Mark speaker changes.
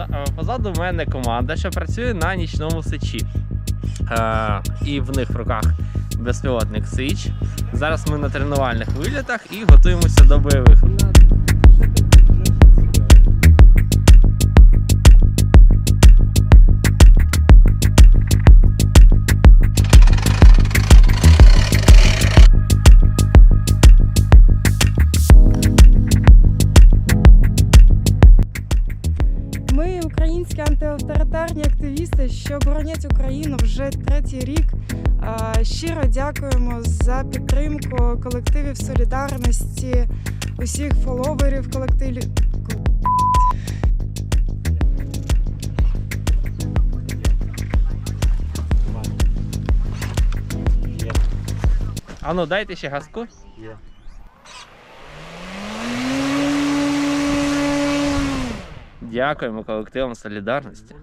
Speaker 1: Е, Позаду мене команда, що працює на нічному сечі. Е, і в них в руках безпілотник Сич. Зараз ми на тренувальних вилітах і готуємося до бойових.
Speaker 2: Українські антиавторитарні активісти, що боронять Україну вже третій рік. Щиро дякуємо за підтримку колективів солідарності, усіх фоловерів колективів.
Speaker 1: А ну дайте ще газку.
Speaker 3: Є.
Speaker 1: Дякуємо колективам солідарності.